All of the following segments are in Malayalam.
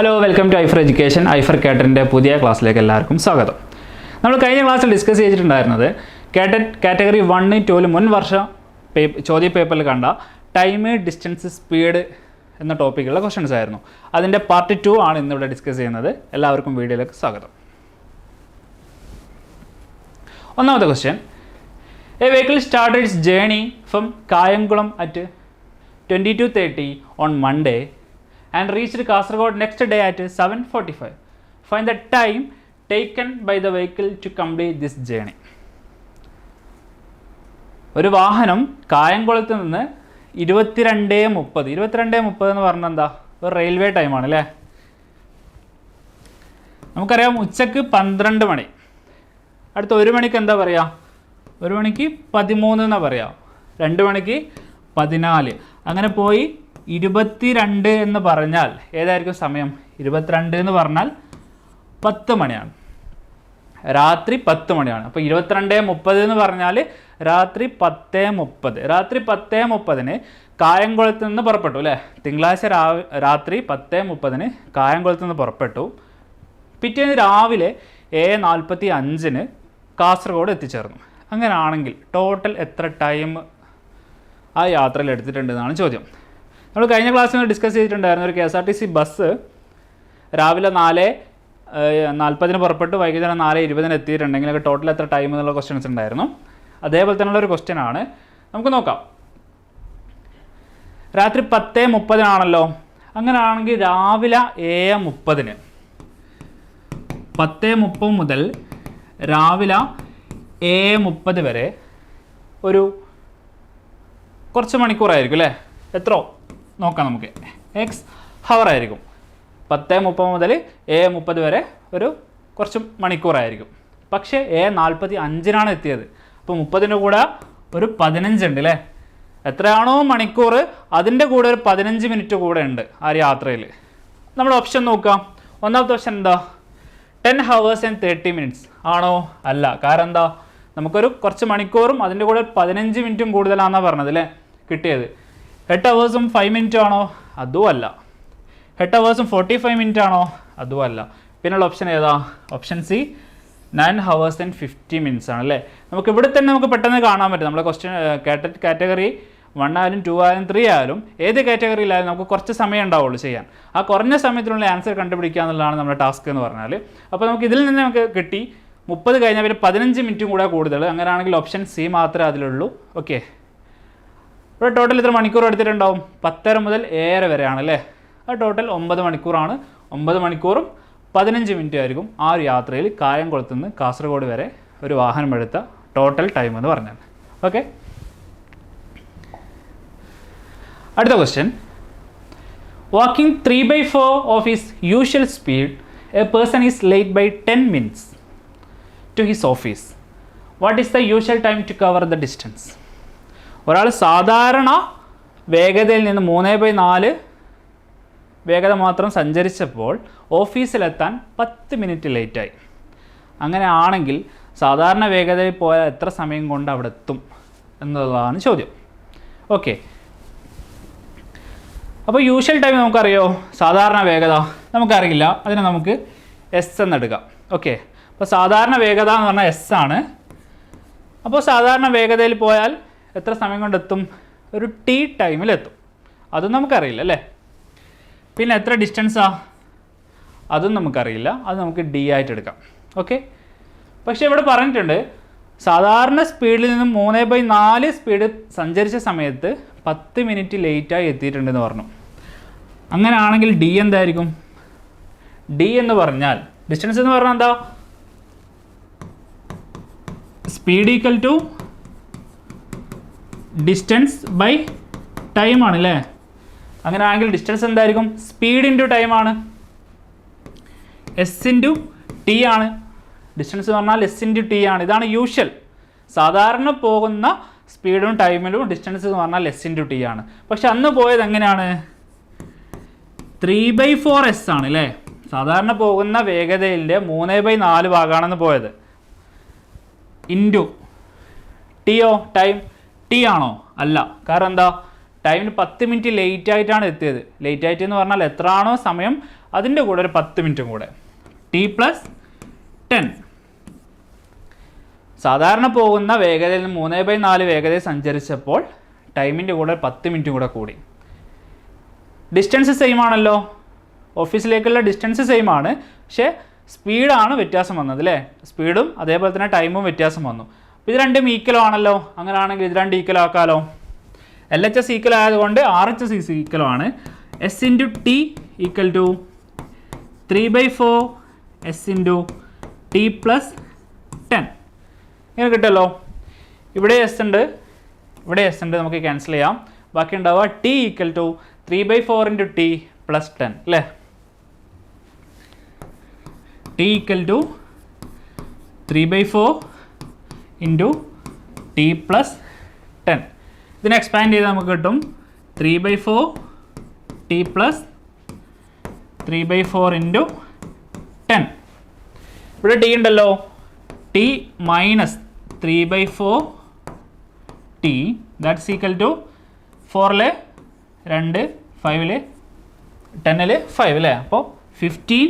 Hello welcome to Aifer education Aifer കാറ്ററിന്റെ പുതിയ ക്ലാസ്സിലേക്ക് എല്ലാവർക്കും സ്വാഗതം. നമ്മൾ കഴിഞ്ഞ ക്ലാസ്സിൽ ഡിസ്കസ് ചെയ്തിട്ടുണ്ടായിരുന്നത് കാറ്റ കാറ്റഗറി വണ്ണ് ടൂവിൽ മുൻ വർഷം പേപ്പ ചോദ്യ പേപ്പറിൽ കണ്ട ടൈം ഡിസ്റ്റൻസ് സ്പീഡ് എന്ന ടോപ്പിക്കുള്ള ക്വസ്റ്റ്യൻസ് ആയിരുന്നു. അതിന്റെ പാർട്ട് ടു ആണ് ഇന്നിവിടെ ഡിസ്കസ് ചെയ്യുന്നത്. എല്ലാവർക്കും വീഡിയോയിലേക്ക് സ്വാഗതം. ഒന്നാമത്തെ question a vehicle start its journey from Kayamkulam at twenty two thirty on Monday and reached Kasargod next day at seven forty five find the time taken by the vehicle to complete this journey ഒരു വാഹനം കായംകുളത്ത് നിന്ന് ഇരുപത്തിരണ്ട് മുപ്പത്. ഇരുപത്തിരണ്ട് മുപ്പത് എന്ന് പറഞ്ഞാൽ എന്താ? ഒരു റെയിൽവേ ടൈമാണ് അല്ലേ? നമുക്കറിയാം ഉച്ചയ്ക്ക് പന്ത്രണ്ട് മണി. അടുത്ത ഒരു മണിക്ക് എന്താ പറയുക ഒരു മണിക്ക് പതിമൂന്ന് എന്നാ പറയുക രണ്ട് മണിക്ക് പതിനാല്. അങ്ങനെ പോയി ഇരുപത്തിരണ്ട് എന്ന് പറഞ്ഞാൽ ഏതായിരിക്കും സമയം? ഇരുപത്തിരണ്ട് എന്ന് പറഞ്ഞാൽ പത്ത് മണിയാണ്. രാത്രി പത്ത് മണിയാണ്. അപ്പോൾ ഇരുപത്തിരണ്ട് മുപ്പത് എന്ന് പറഞ്ഞാൽ രാത്രി പത്ത് മുപ്പത്. രാത്രി പത്ത് മുപ്പതിന് കായംകുളത്ത് നിന്ന് പുറപ്പെട്ടു അല്ലേ? തിങ്കളാഴ്ച രാവ് രാത്രി പത്ത് മുപ്പതിന് കായംകുളത്ത് നിന്ന് പുറപ്പെട്ടു. പിറ്റേന്ന് രാവിലെ ഏഴ് നാൽപ്പത്തി അഞ്ചിന് കാസർഗോഡ് എത്തിച്ചേർന്നു. അങ്ങനെയാണെങ്കിൽ ടോട്ടൽ എത്ര ടൈം ആ യാത്രയിൽ എടുത്തിട്ടുണ്ട് എന്നാണ് ചോദ്യം. നമ്മൾ കഴിഞ്ഞ ക്ലാസ്സിൽ ഡിസ്കസ് ചെയ്തിട്ടുണ്ടായിരുന്നു ഒരു K S R T C bus രാവിലെ നാല് നാൽപ്പതിന് പുറപ്പെട്ട് വൈകുന്നേരം നാല് ഇരുപതിന് എത്തിയിട്ടുണ്ടെങ്കിൽ ടോട്ടൽ എത്ര ടൈം എന്നുള്ള ക്വസ്റ്റ്യൻസ് ഉണ്ടായിരുന്നു. അതേപോലെ തന്നെയുള്ള ഒരു ക്വസ്റ്റ്യൻ ആണ്. നമുക്ക് നോക്കാം. രാത്രി പത്ത് മുപ്പതിനാണല്ലോ. അങ്ങനെയാണെങ്കിൽ രാവിലെ ഏഴ് മുപ്പതിന് പത്ത് മുപ്പത് മുതൽ രാവിലെ ഏഴ് മുപ്പത് വരെ ഒരു കുറച്ച് മണിക്കൂറായിരിക്കും അല്ലേ? എത്രോ നോക്കാം നമുക്ക്. എക്സ് ഹവർ ആയിരിക്കും. പത്ത് മുപ്പത് മുതൽ എ മുപ്പത് വരെ ഒരു കുറച്ച് മണിക്കൂറായിരിക്കും പക്ഷേ ഏ നാൽപ്പത്തി അഞ്ചിനാണ് എത്തിയത്. അപ്പോൾ മുപ്പതിന്റെ കൂടെ ഒരു പതിനഞ്ചുണ്ട് അല്ലേ എത്രയാണോ മണിക്കൂർ അതിന്റെ കൂടെ ഒരു പതിനഞ്ച് മിനിറ്റ് കൂടെ ഉണ്ട് ആ യാത്രയിൽ. നമ്മൾ ഓപ്ഷൻ നോക്കാം. ഒന്നാമത്തെ ഓപ്ഷൻ എന്താ? Ten hours and thirty minutes ആണോ? അല്ല. കാരണം എന്താ? നമുക്കൊരു കുറച്ച് മണിക്കൂറും അതിന്റെ കൂടെ പതിനഞ്ച് മിനിറ്റും കൂടുതലാണെന്നാണ് പറഞ്ഞത് അല്ലേ കിട്ടിയത്. എട്ട് അവേഴ്സും ഫൈവ് മിനിറ്റ് ആണോ? അതും അല്ല എട്ട് അവേഴ്സും ഫോർട്ടി ഫൈവ് മിനിറ്റ് ആണോ? അതും അല്ല പിന്നെയുള്ള ഓപ്ഷൻ ഏതാ? Option C nine hours and fifty minutes ആണ് അല്ലേ? നമുക്ക് ഇവിടെ തന്നെ നമുക്ക് പെട്ടെന്ന് കാണാൻ പറ്റും. നമ്മുടെ ക്വസ്റ്റ്യൻ കാറ്റഗറി വൺ ആയാലും ടു ആയാലും ത്രീ ആയാലും ഏത് കാറ്റഗറിയിലായാലും നമുക്ക് കുറച്ച് സമയം ഉണ്ടാവുള്ളൂ ചെയ്യാൻ. ആ കുറഞ്ഞ സമയത്തിനുള്ള ആൻസർ കണ്ടുപിടിക്കുക എന്നുള്ളതാണ് നമ്മുടെ ടാസ്ക് എന്ന് പറഞ്ഞാൽ അപ്പോൾ നമുക്ക് ഇതിൽ നിന്ന് നമുക്ക് കിട്ടി. മുപ്പത് കഴിഞ്ഞാൽ പിന്നെ പതിനഞ്ച് മിനിറ്റും കൂടെ കൂടുതൽ. അങ്ങനെയാണെങ്കിൽ ഓപ്ഷൻ സി മാത്രമേ അതിലുള്ളൂ. ഓക്കെ ഇവിടെ ടോട്ടൽ ഇത്ര മണിക്കൂർ എടുത്തിട്ടുണ്ടാവും? പത്തര മുതൽ ഏഴര വരെയാണ് അല്ലേ ആ ടോട്ടൽ ഒമ്പത് മണിക്കൂറാണ്. ഒമ്പത് മണിക്കൂറും പതിനഞ്ച് മിനിറ്റ് ആയിരിക്കും ആ ഒരു യാത്രയിൽ കായംകുളത്ത് നിന്ന് കാസർഗോഡ് വരെ ഒരു വാഹനം എടുത്ത ടോട്ടൽ ടൈം എന്ന് പറഞ്ഞാൽ. ഓക്കെ അടുത്ത question walking three by four of his usual speed a person is late by ten minutes to his office what is the usual time to cover the distance ഒരാൾ സാധാരണ വേഗതയിൽ നിന്ന് മൂന്ന് ബൈ നാല് വേഗത മാത്രം സഞ്ചരിച്ചപ്പോൾ ഓഫീസിലെത്താൻ പത്ത് മിനിറ്റ് ലേറ്റായി അങ്ങനെ ആണെങ്കിൽ സാധാരണ വേഗതയിൽ പോയാൽ എത്ര സമയം കൊണ്ട് അവിടെ എത്തും എന്നുള്ളതാണ് ചോദ്യം. ഓക്കെ അപ്പോൾ യൂഷ്വൽ ടൈം നമുക്കറിയോ? സാധാരണ വേഗത. നമുക്കറിയില്ല. അതിനെ നമുക്ക് എസ് എന്നെടുക്കാം. ഓക്കെ അപ്പോൾ സാധാരണ വേഗത എന്ന് പറഞ്ഞാൽ എസ് ആണ്. അപ്പോൾ സാധാരണ വേഗതയിൽ പോയാൽ എത്ര സമയം കൊണ്ടെത്തും? ഒരു ടീ ടൈമിൽ എത്തും അതും നമുക്കറിയില്ല അല്ലേ? പിന്നെ എത്ര ഡിസ്റ്റൻസാ അതും നമുക്കറിയില്ല. അത് നമുക്ക് ഡി ആയിട്ട് എടുക്കാം. ഓക്കെ പക്ഷേ ഇവിടെ പറഞ്ഞിട്ടുണ്ട് സാധാരണ സ്പീഡിൽ നിന്നും മൂന്ന് ബൈ നാല് സ്പീഡ് സഞ്ചരിച്ച സമയത്ത് പത്ത് മിനിറ്റ് ലേറ്റായി എത്തിയിട്ടുണ്ടെന്ന് പറഞ്ഞു. അങ്ങനെയാണെങ്കിൽ ഡി എന്തായിരിക്കും? ഡി എന്ന് പറഞ്ഞാൽ ഡിസ്റ്റൻസ് എന്ന് പറഞ്ഞാൽ എന്താ? Speed equal to distance by time ആണ് അല്ലേ അങ്ങനെ ആണെങ്കിൽ ഡിസ്റ്റൻസ് എന്തായിരിക്കും? സ്പീഡ് ഇന്റു ടൈം ആണ്. എസ് ഇന്റു ടി ആണ്. ഡിസ്റ്റൻസ് എന്ന് പറഞ്ഞാൽ എസ് ഇന്റു ടി ആണ്. ഇതാണ് യൂഷ്വൽ സാധാരണ പോകുന്ന സ്പീഡും ടൈമിലും ഡിസ്റ്റൻസ് എന്ന് പറഞ്ഞാൽ എസ് ഇന്റു ടി ആണ്. പക്ഷെ അന്ന് പോയത് എങ്ങനെയാണ്? ത്രീ ബൈ ഫോർ എസ് ആണ് അല്ലേ സാധാരണ പോകുന്ന വേഗതയിലെ മൂന്ന് ബൈ നാല് ഭാഗമാണെന്ന് പോയത്. ഇന്റു ടിയോ ടൈം ടി ആണോ അല്ല. കാരണം എന്താ? ടൈമിന് പത്ത് മിനിറ്റ് ലേറ്റ് ആയിട്ടാണ് എത്തിയത്. ലേറ്റ് ആയിട്ട് എന്ന് പറഞ്ഞാൽ എത്ര ആണോ സമയം? അതിന്റെ കൂടെ ഒരു പത്ത് മിനിറ്റും കൂടെ. ടി പ്ലസ് ടെൻ സാധാരണ പോകുന്ന വേഗതയിൽ നിന്ന് മൂന്ന് ബൈ നാല് വേഗതയിൽ സഞ്ചരിച്ചപ്പോൾ ടൈമിന്റെ കൂടെ പത്ത് മിനിറ്റും കൂടെ കൂടി. ഡിസ്റ്റൻസ് സെയിം ആണല്ലോ. ഓഫീസിലേക്കുള്ള ഡിസ്റ്റൻസ് സെയിം ആണ്. പക്ഷേ സ്പീഡാണ് വ്യത്യാസം വന്നത് അല്ലേ? സ്പീഡും അതേപോലെ തന്നെ ടൈമും വ്യത്യാസം വന്നു. ഇത് രണ്ടും ഈക്വലോ ആണല്ലോ. അങ്ങനെയാണെങ്കിൽ ഇത് രണ്ട് ഈക്വൽ ആക്കാലോ. എൽ എച്ച് എസ് ഈക്വൽ ആയതുകൊണ്ട് ആർ എച്ച് എസ് ഈസ് ഈക്വലോ ആണ്. S into T equal to three by four S into T plus ten ഇങ്ങനെ കിട്ടുമല്ലോ. ഇവിടെ എസ് ഉണ്ട്. ഇവിടെ എസ് ഉണ്ട്. നമുക്ക് ക്യാൻസൽ ചെയ്യാം. ബാക്കി ഉണ്ടാവുക T equal to three by four into T plus ten അല്ലേ? T equal to three by four into T plus ten ഇതിനെ എക്സ്പാൻഡ് ചെയ്താൽ നമുക്ക് കിട്ടും three by four T plus three by four into ten ഇവിടെ ടി ഉണ്ടല്ലോ. T minus three by four T that's equal to ഫോറിൽ രണ്ട് ഫൈവിൽ ടെന്നിൽ ഫൈവ് അല്ലേ അപ്പോൾ fifteen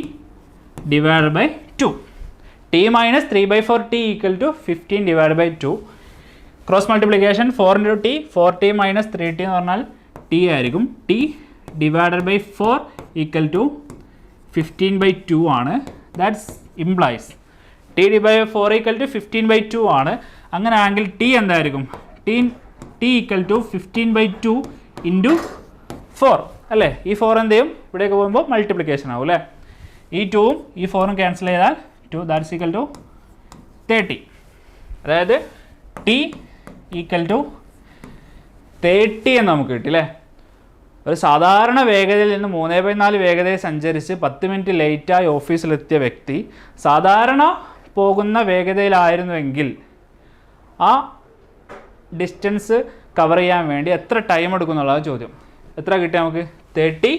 divide by two T minus three by four T equal to fifteen divide by two cross multiplication four into T four T minus three T എന്ന് പറഞ്ഞാൽ ടി ആയിരിക്കും. T divided by four equal to fifteen by two ആണ്. That's implies T divide four equal to fifteen by two ആണ്. അങ്ങനെ ആണെങ്കിൽ ടി എന്തായിരിക്കും? T T equal to fifteen by two into four അല്ലേ? ഈ ഫോർ എന്ത് ചെയ്യും? ഇവിടേക്ക് പോകുമ്പോൾ മൾട്ടിപ്ലിക്കേഷൻ ആവും അല്ലേ? ഈ ടൂവും ഈ ഫോറും ക്യാൻസൽ ചെയ്താൽ two that's equal to thirty അതായത് ടി ഈക്വൽ ടു തേർട്ടി എന്ന് നമുക്ക് കിട്ടി അല്ലേ ഒരു സാധാരണ വേഗതയിൽ നിന്ന് മൂന്ന് ബൈ നാല് വേഗതയിൽ സഞ്ചരിച്ച് പത്ത് മിനിറ്റ് ലേറ്റായി ഓഫീസിലെത്തിയ വ്യക്തി സാധാരണ പോകുന്ന വേഗതയിലായിരുന്നുവെങ്കിൽ ആ ഡിസ്റ്റൻസ് കവർ ചെയ്യാൻ വേണ്ടി എത്ര ടൈം എടുക്കും എന്നുള്ളതാണ് ചോദ്യം. എത്ര കിട്ടി നമുക്ക്? തേർട്ടി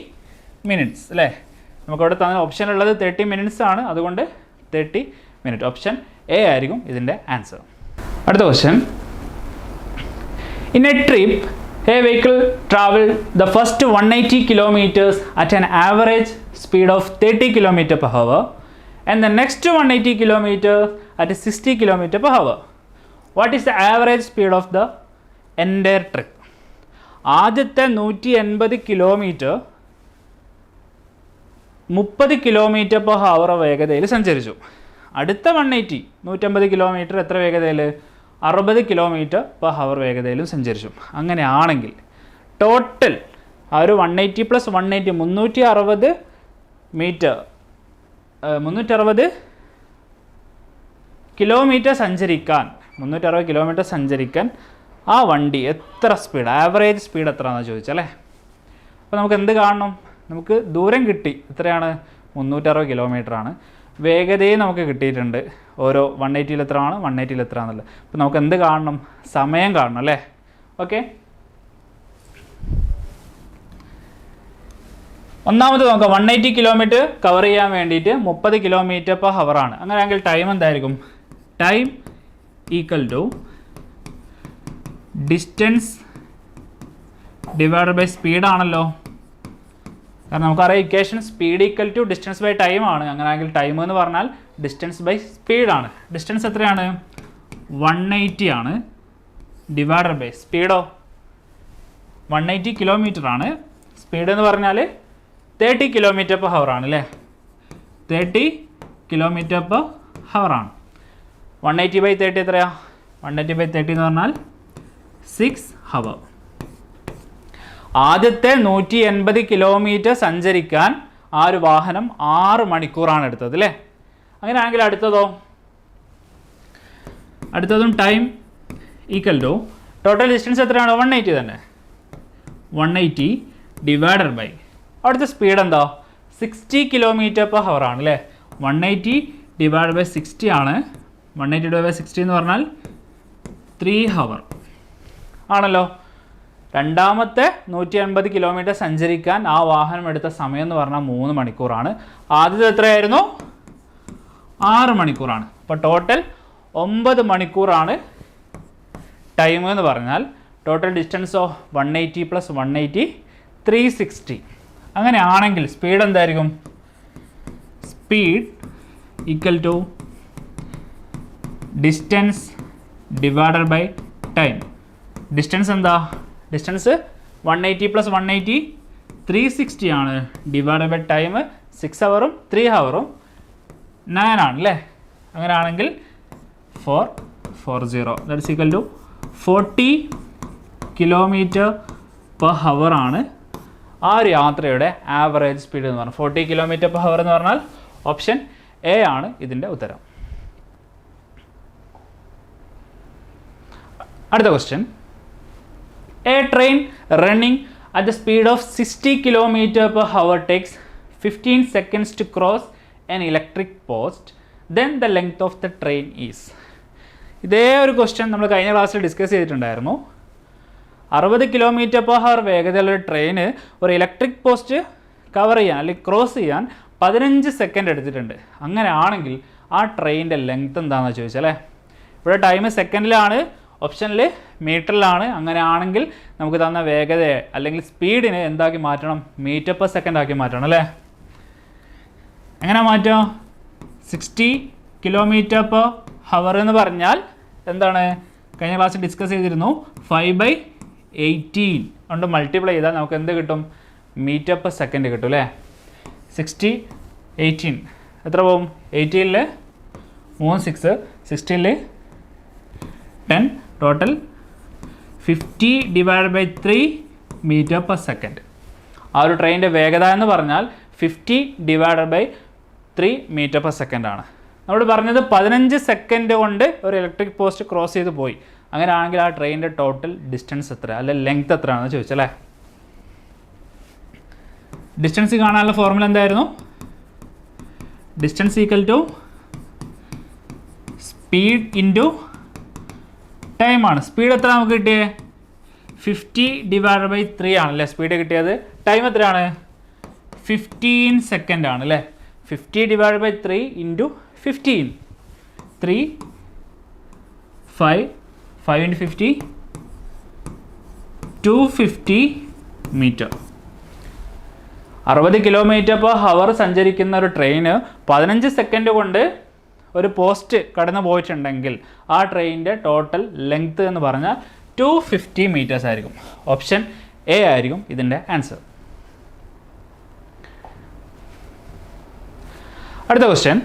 മിനിറ്റ്സ് അല്ലേ നമുക്കവിടെ തന്നെ ഓപ്ഷൻ ഉള്ളത് തേർട്ടി മിനിറ്റ്സ് ആണ്. അതുകൊണ്ട് തേർട്ടി മിനിറ്റ് ഓപ്ഷൻ എ ആയിരിക്കും ഇതിന്റെ ആൻസർ അടുത്ത question In a trip, a vehicle traveled the first 180 kilometers at an average speed of 30 km per hour and the next 180 kilometers at 60 km per hour. What is the average speed of the entire trip? ആദ്യത്തെ നൂറ്റി എൺപത് കിലോമീറ്റർ മുപ്പത് കിലോമീറ്റർ പെർ ഹവർ വേഗതയിൽ സഞ്ചരിച്ചു. അടുത്ത വൺ എയ്റ്റി നൂറ്റമ്പത് കിലോമീറ്റർ എത്ര വേഗതയിൽ? അറുപത് കിലോമീറ്റർ പെർ ഹവർ വേഗതയിലും സഞ്ചരിച്ചു. അങ്ങനെയാണെങ്കിൽ ടോട്ടൽ ആ ഒരു one eighty plus one eighty മുന്നൂറ്റി അറുപത് മീറ്റർ മുന്നൂറ്ററുപത് കിലോമീറ്റർ സഞ്ചരിക്കാൻ മുന്നൂറ്ററുപത് കിലോമീറ്റർ സഞ്ചരിക്കാൻ ആ വണ്ടി എത്ര സ്പീഡ് ആവറേജ് സ്പീഡ് എത്രയാണെന്ന് ചോദിച്ചല്ലേ അപ്പോൾ നമുക്ക് എന്ത് കാണണം? നമുക്ക് ദൂരം കിട്ടി. എത്രയാണ്? മുന്നൂറ്ററുപത് കിലോമീറ്റർ ആണ് വേഗതയും നമുക്ക് കിട്ടിയിട്ടുണ്ട്. ഓരോ വൺ എയ്റ്റിയിൽ എത്ര ആണ് വൺ എയ്റ്റിയിൽ എത്ര ആണെന്നുള്ളത് അപ്പോൾ നമുക്ക് എന്ത് കാണണം? സമയം കാണണം അല്ലേ? ഓക്കെ. ഒന്നാമത് നമുക്ക് വൺ എയ്റ്റി കിലോമീറ്റർ കവർ ചെയ്യാൻ വേണ്ടിയിട്ട് മുപ്പത് കിലോമീറ്റർ പെർ ഹവറാണ് അങ്ങനെയാണെങ്കിൽ ടൈം എന്തായിരിക്കും? Time equal to distance divide by സ്പീഡാണല്ലോ കാരണം നമുക്കറിയാം equation speed equal to distance by time ആണ്. അങ്ങനെയാണെങ്കിൽ ടൈം എന്ന് പറഞ്ഞാൽ ഡിസ്റ്റൻസ് ബൈ സ്പീഡാണ് ഡിസ്റ്റൻസ് എത്രയാണ്? വൺ എയ്റ്റി ആണ്. ഡിവൈഡഡ് ബൈ സ്പീഡോ വൺ എയ്റ്റി കിലോമീറ്റർ ആണ്. സ്പീഡ് എന്ന് പറഞ്ഞാൽ തേർട്ടി കിലോമീറ്റർ പെർ ഹവർ ആണ് അല്ലേ തേർട്ടി കിലോമീറ്റർ പെർ ഹവർ ആണ്. വൺ എയ്റ്റി ബൈ തേർട്ടി എത്രയാണ് വൺ എയ്റ്റി ബൈ തേർട്ടി എന്ന് പറഞ്ഞാൽ സിക്സ് ഹവർ ആദ്യത്തെ നൂറ്റി എൺപത് കിലോമീറ്റർ സഞ്ചരിക്കാൻ ആ ഒരു വാഹനം ആറ് മണിക്കൂറാണ് എടുത്തത് അല്ലേ? അങ്ങനെയാണെങ്കിൽ അടുത്തതോ? അടുത്തതും time equal to total distance എത്രയാണ്? വൺ എയ്റ്റി തന്നെ. വൺ എയ്റ്റി ഡിവൈഡഡ് ബൈ അവിടുത്തെ സ്പീഡ് എന്താ? സിക്സ്റ്റി കിലോമീറ്റർ പെർ ഹവർ ആണ് അല്ലേ? One eighty divide by sixty ആണ്. One eighty divide by sixty എന്ന് പറഞ്ഞാൽ ത്രീ ഹവർ ആണല്ലോ? രണ്ടാമത്തെ നൂറ്റി അൻപത് കിലോമീറ്റർ സഞ്ചരിക്കാൻ ആ വാഹനം എടുത്ത സമയം എന്ന് പറഞ്ഞാൽ മൂന്ന് മണിക്കൂറാണ്. ആദ്യത്തെ എത്രയായിരുന്നു? ആറ് മണിക്കൂറാണ്. അപ്പോൾ ടോട്ടൽ ഒമ്പത് മണിക്കൂറാണ് ടൈം എന്ന് പറഞ്ഞാൽ. Total distance of one eighty plus one eighty three sixty അങ്ങനെയാണെങ്കിൽ സ്പീഡ് എന്തായിരിക്കും? Speed equal to distance divided by time distance എന്താ? Distance one eighty plus one eighty three sixty ആണ്. ഡിവൈഡ് ബൈ ടൈം സിക്സ് ഹവറും ത്രീ ഹവറും നയൻ ആണ് അല്ലേ അങ്ങനെയാണെങ്കിൽ four four zero that equal to forty kilometer per hour ആണ് ആ ഒരു യാത്രയുടെ ആവറേജ് സ്പീഡ് എന്ന് പറഞ്ഞാൽ ഫോർട്ടി കിലോമീറ്റർ പെർ ഹവർ എന്ന് പറഞ്ഞാൽ ഓപ്ഷൻ എ ആണ് ഇതിന്റെ ഉത്തരം. അടുത്ത question a train running at the speed of sixty kilometer per hour takes fifteen seconds to cross an electric post then the length of the train is ഇതേ ഒരു ക്വസ്റ്റ്യൻ നമ്മൾ കഴിഞ്ഞ ക്ലാസ്സിൽ ഡിസ്കസ് ചെയ്തിട്ടുണ്ടായിരുന്നു. അറുപത് കിലോമീറ്റർ പെർ ഹവർ വേഗതയുള്ള ട്രെയിന് ഒരു ഇലക്ട്രിക് പോസ്റ്റ് കവർ ചെയ്യാൻ അല്ലെങ്കിൽ ക്രോസ് ചെയ്യാൻ പതിനഞ്ച് സെക്കൻഡ് എടുത്തിട്ടുണ്ട്. അങ്ങനെയാണെങ്കിൽ ആ ട്രെയിനിന്റെ ലെങ്ത് എന്താണെന്ന് ചോദിച്ചാൽ ഇവിടെ ടൈം സെക്കൻഡിലാണ് ഓപ്ഷനിൽ മീറ്ററിലാണ്. അങ്ങനെ ആണെങ്കിൽ നമുക്ക് തന്ന വേഗതയെ അല്ലെങ്കിൽ സ്പീഡിനെ എന്താക്കി മാറ്റണം? മീറ്റർ പെർ സെക്കൻഡ് ആക്കി മാറ്റണം അല്ലേ? എങ്ങനെ മാറ്റാം സിക്സ്റ്റി കിലോമീറ്റർ പെർ ഹവർ എന്ന് പറഞ്ഞാൽ എന്താണ്? കഴിഞ്ഞ ക്ലാസ്സിൽ ഡിസ്കസ് ചെയ്തിരുന്നു. ഫൈവ് ബൈ എയ്റ്റീൻ കൊണ്ട് മൾട്ടിപ്ലൈ ചെയ്താൽ നമുക്ക് എന്ത് കിട്ടും? മീറ്റർ പെർ സെക്കൻഡ് കിട്ടും അല്ലേ? Sixty eighteen. എത്ര പോകും എയ്റ്റീനിൽ മൂന്ന് six സിക്സ്റ്റീനിൽ ten total fifty divide by three meter per second ആ ഒരു ട്രെയിനിന്റെ വേഗത എന്ന് പറഞ്ഞാൽ fifty divide by three meter per second ആണ്. നമ്മൾ പറഞ്ഞത് പതിനഞ്ച് സെക്കൻഡ് കൊണ്ട് ഒരു ഇലക്ട്രിക് പോസ്റ്റ് ക്രോസ് ചെയ്ത് പോയി. അങ്ങനെയാണെങ്കിൽ ആ ട്രെയിനിന്റെ ടോട്ടൽ ഡിസ്റ്റൻസ് എത്ര? അല്ലെ ലെങ്ത് എത്രയാണെന്ന് ചോദിച്ചല്ലേ ഡിസ്റ്റൻസ് കാണാനുള്ള ഫോർമുല എന്തായിരുന്നു? Distance equal to speed into ടൈമാണ് സ്പീഡ് എത്ര നമുക്ക് കിട്ടിയേ? ഫിഫ്റ്റി ഡിവൈഡ് ബൈ ത്രീ ആണല്ലേ സ്പീഡ് കിട്ടിയത്? ടൈം എത്രയാണ്? ഫിഫ്റ്റീൻ സെക്കൻഡ് ആണ് അല്ലേ? Fifty divide by three into fifteen three five five into fifty two fifty meter അറുപത് കിലോമീറ്റർ പെർ ഹവർ സഞ്ചരിക്കുന്ന ഒരു ട്രെയിന് പതിനഞ്ച് സെക്കൻഡ് കൊണ്ട് ഒരു പോസ്റ്റ് കടന്നു പോയിട്ടുണ്ടെങ്കിൽ ആ ട്രെയിനിന്റെ ടോട്ടൽ ലെങ്ത് എന്ന് പറഞ്ഞാൽ ടു ഫിഫ്റ്റി മീറ്റേഴ്സ് ആയിരിക്കും. ഓപ്ഷൻ എ ആയിരിക്കും ഇതിന്റെ ആൻസർ അടുത്ത question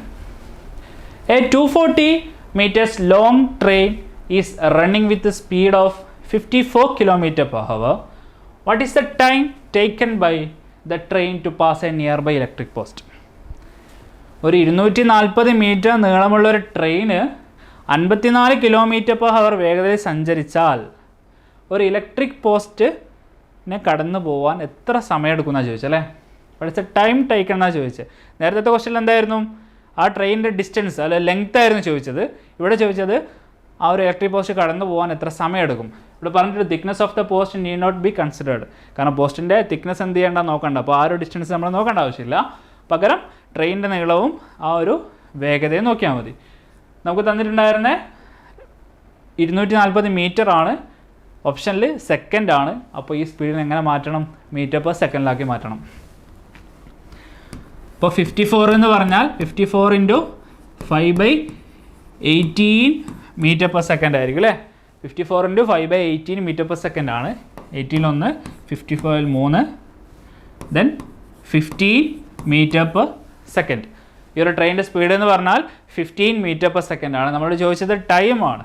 a two forty meters long train is running with speed of fifty four kilometer per hour what is the time taken by the train to pass a nearby electric post ഒരു ഇരുന്നൂറ്റി നാൽപ്പത് മീറ്റർ നീളമുള്ള ഒരു ട്രെയിന് അൻപത്തിനാല് കിലോമീറ്റർ പെർ ഹവർ വേഗതയിൽ സഞ്ചരിച്ചാൽ ഒരു ഇലക്ട്രിക് പോസ്റ്റിനെ കടന്നു പോകാൻ എത്ര സമയം ചോദിച്ചത് അല്ലേ? പഠിച്ച ടൈം ടേക്കൺ എന്നാണ് ചോദിച്ചത് നേരത്തെ ക്വസ്റ്റ്യൻ എന്തായിരുന്നു? ആ ട്രെയിനിന്റെ ഡിസ്റ്റൻസ് അല്ലെ ലെങ്ത് ആയിരുന്നു ചോദിച്ചത്. ഇവിടെ ചോദിച്ചത് ആ ഒരു ഇലക്ട്രിക് പോസ്റ്റ് കടന്നു പോകാൻ എത്ര സമയമെടുക്കും? ഇവിടെ പറഞ്ഞിട്ട് thickness of the post need not be considered കാരണം പോസ്റ്റിന്റെ തിക്നെസ് എന്ത് ചെയ്യേണ്ട നോക്കണ്ട. അപ്പോൾ ആ ഒരു ഡിസ്റ്റൻസ് നമ്മൾ നോക്കേണ്ട ആവശ്യമില്ല. പകരം ട്രെയിനിന്റെ നീളവും ആ ഒരു വേഗതയും നോക്കിയാൽ മതി. നമുക്ക് തന്നിട്ടുണ്ടായിരുന്ന ഇരുന്നൂറ്റി നാൽപ്പത് മീറ്റർ ആണ് ഓപ്ഷനിൽ സെക്കൻഡ് ആണ്. അപ്പോൾ ഈ സ്പീഡിന് എങ്ങനെ മാറ്റണം? മീറ്റർ പെർ സെക്കൻഡിലാക്കി മാറ്റണം. ഇപ്പോൾ ഫിഫ്റ്റി ഫോർ എന്ന് പറഞ്ഞാൽ fifty four into five by eighteen meter per second ആയിരിക്കും അല്ലേ fifty four into five by eighteen meter per second ആണ് എയ്റ്റീൻ ഒന്ന് ഫിഫ്റ്റി ഫോറിൽ മൂന്ന് then fifteen meter per second ഈ ഒരു ട്രെയിനിന്റെ സ്പീഡ് എന്ന് പറഞ്ഞാൽ ഫിഫ്റ്റീൻ മീറ്റർ പെർ സെക്കൻഡ് ആണ്. നമ്മൾ ചോദിച്ചത് ടൈമാണ്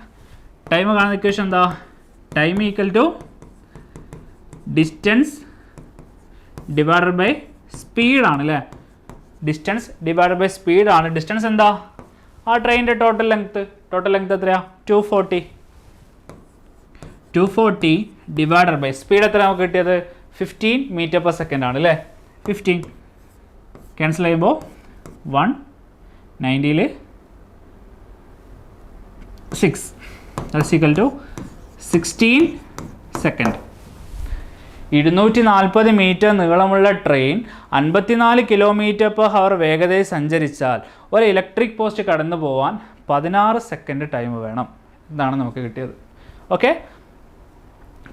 ടൈം കാണുന്ന ഇക്വേഷൻ എന്താ? Time equal to distance divided by സ്പീഡാണ് അല്ലേ ഡിസ്റ്റൻസ് ഡിവൈഡ് ബൈ സ്പീഡാണ് ഡിസ്റ്റൻസ് എന്താ? ആ ട്രെയിനിന്റെ ടോട്ടൽ ലെങ്ത്ത് ടോട്ടൽ ലെങ്ത്ത് എത്രയാ? Two forty two forty divided by speed എത്ര നമുക്ക് കിട്ടിയത്? ഫിഫ്റ്റീൻ മീറ്റർ പെർ സെക്കൻഡ് ആണ് അല്ലേ ഫിഫ്റ്റീൻ ക്യാൻസൽ ചെയ്യുമ്പോൾ one നയന്റിയിൽ six that's equal to sixteen second ഇരുന്നൂറ്റി നാൽപ്പത് മീറ്റർ നീളമുള്ള ട്രെയിൻ അൻപത്തിനാല് കിലോമീറ്റർ പെർ ഹവർ വേഗതയിൽ സഞ്ചരിച്ചാൽ ഒരു ഇലക്ട്രിക് പോസ്റ്റ് കടന്നു പോകാൻ പതിനാറ് സെക്കൻഡ് ടൈം വേണം. എന്നാണ് നമുക്ക് കിട്ടിയത്. ഓക്കെ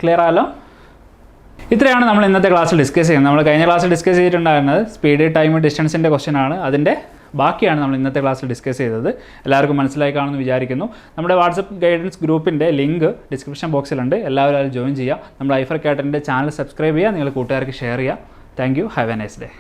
ക്ലിയർ ആയല്ലോ? ഇത്രയാണ് നമ്മൾ ഇന്നത്തെ ക്ലാസ്സിൽ ഡിസ്കസ് ചെയ്യുന്നത്. നമ്മൾ കഴിഞ്ഞ ക്ലാസ്സിൽ ഡിസ്കസ് ചെയ്തിട്ടുണ്ടായിരുന്നത് സ്പീഡ് ടൈം ഡിസ്റ്റൻസിന്റെ ക്വസ്റ്റ്യൻ ആണ്. അതിന്റെ ബാക്കിയാണ് നമ്മൾ ഇന്നത്തെ ക്ലാസ്സിൽ ഡിസ്കസ് ചെയ്തത്. എല്ലാവർക്കും മനസ്സിലായി കാണുമെന്ന് വിചാരിക്കുന്നു. നമ്മുടെ വാട്സപ്പ് ഗൈഡൻസ് ഗ്രൂപ്പിന്റെ ലിങ്ക് ഡിസ്ക്രിപ്ഷൻ ബോക്സിലുണ്ട് എല്ലാവരും അതിൽ ജോയിൻ ചെയ്യുക. നമ്മൾ ഐഫർ കാറ്റന്റെ ചാനൽ സബ്സ്ക്രൈബ് ചെയ്യുക. നിങ്ങൾ കൂട്ടുകാർക്ക് ഷെയർ ചെയ്യുക. Thank you have a nice day